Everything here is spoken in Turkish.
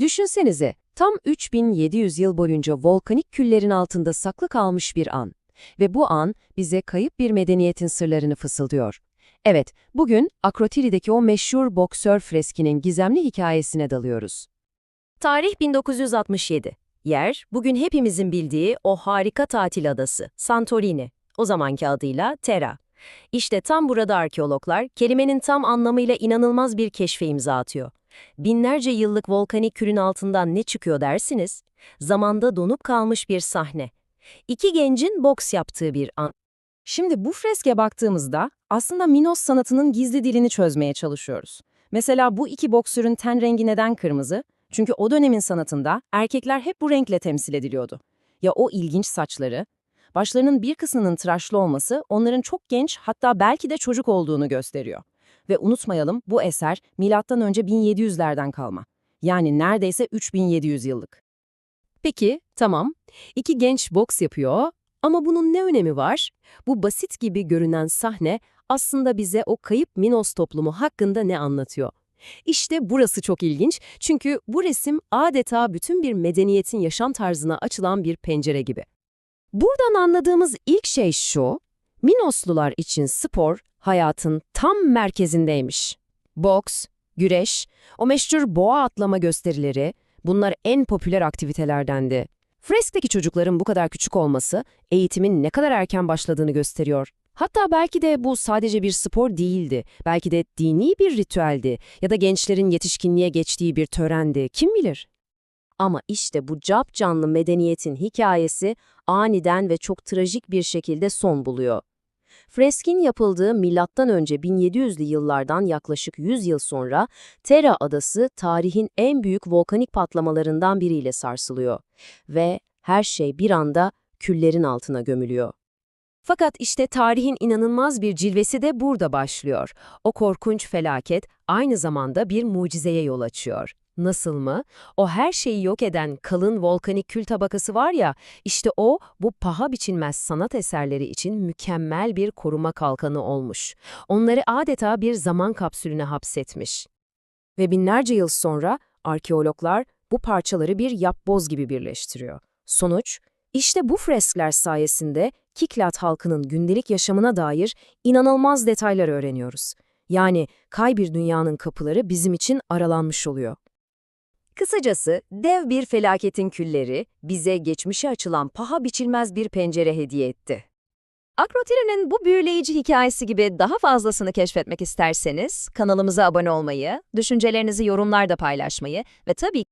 Düşünsenize, tam 3700 yıl boyunca volkanik küllerin altında saklı kalmış bir an. Ve bu an bize kayıp bir medeniyetin sırlarını fısıldıyor. Evet, bugün Akrotiri'deki o meşhur boksör freskinin gizemli hikayesine dalıyoruz. Tarih 1967. Yer, bugün hepimizin bildiği o harika tatil adası, Santorini. O zamanki adıyla Terra. İşte tam burada arkeologlar, kelimenin tam anlamıyla inanılmaz bir keşfe imza atıyor. Binlerce yıllık volkanik külün altından ne çıkıyor dersiniz? Zamanda donup kalmış bir sahne. İki gencin boks yaptığı bir an. Şimdi bu freske baktığımızda aslında Minos sanatının gizli dilini çözmeye çalışıyoruz. Mesela bu iki boksörün ten rengi neden kırmızı? Çünkü o dönemin sanatında erkekler hep bu renkle temsil ediliyordu. Ya o ilginç saçları? Başlarının bir kısmının tıraşlı olması onların çok genç hatta belki de çocuk olduğunu gösteriyor. Ve unutmayalım bu eser önce 1700'lerden kalma. Yani neredeyse 3700 yıllık. Peki, tamam. İki genç boks yapıyor ama bunun ne önemi var? Bu basit gibi görünen sahne aslında bize o kayıp Minos toplumu hakkında ne anlatıyor? İşte burası çok ilginç çünkü bu resim adeta bütün bir medeniyetin yaşam tarzına açılan bir pencere gibi. Buradan anladığımız ilk şey şu, Minoslular için spor hayatın tam merkezindeymiş. Boks, güreş, o meşhur boğa atlama gösterileri, bunlar en popüler aktivitelerdendi. Fresk'teki çocukların bu kadar küçük olması, eğitimin ne kadar erken başladığını gösteriyor. Hatta belki de bu sadece bir spor değildi, belki de dini bir ritüeldi ya da gençlerin yetişkinliğe geçtiği bir törendi, kim bilir? Ama işte bu cap canlı medeniyetin hikayesi aniden ve çok trajik bir şekilde son buluyor. Freskin yapıldığı önce 1700'lü yıllardan yaklaşık 100 yıl sonra Terra adası tarihin en büyük volkanik patlamalarından biriyle sarsılıyor ve her şey bir anda küllerin altına gömülüyor. Fakat işte tarihin inanılmaz bir cilvesi de burada başlıyor. O korkunç felaket aynı zamanda bir mucizeye yol açıyor. Nasıl mı? O her şeyi yok eden kalın volkanik kül tabakası var ya, işte o bu paha biçilmez sanat eserleri için mükemmel bir koruma kalkanı olmuş. Onları adeta bir zaman kapsülüne hapsetmiş. Ve binlerce yıl sonra arkeologlar bu parçaları bir yapboz gibi birleştiriyor. Sonuç, işte bu freskler sayesinde Kiklat halkının gündelik yaşamına dair inanılmaz detaylar öğreniyoruz. Yani kay bir dünyanın kapıları bizim için aralanmış oluyor. Kısacası dev bir felaketin külleri bize geçmişe açılan paha biçilmez bir pencere hediye etti. Akrotiri'nin bu büyüleyici hikayesi gibi daha fazlasını keşfetmek isterseniz kanalımıza abone olmayı, düşüncelerinizi yorumlarda paylaşmayı ve tabii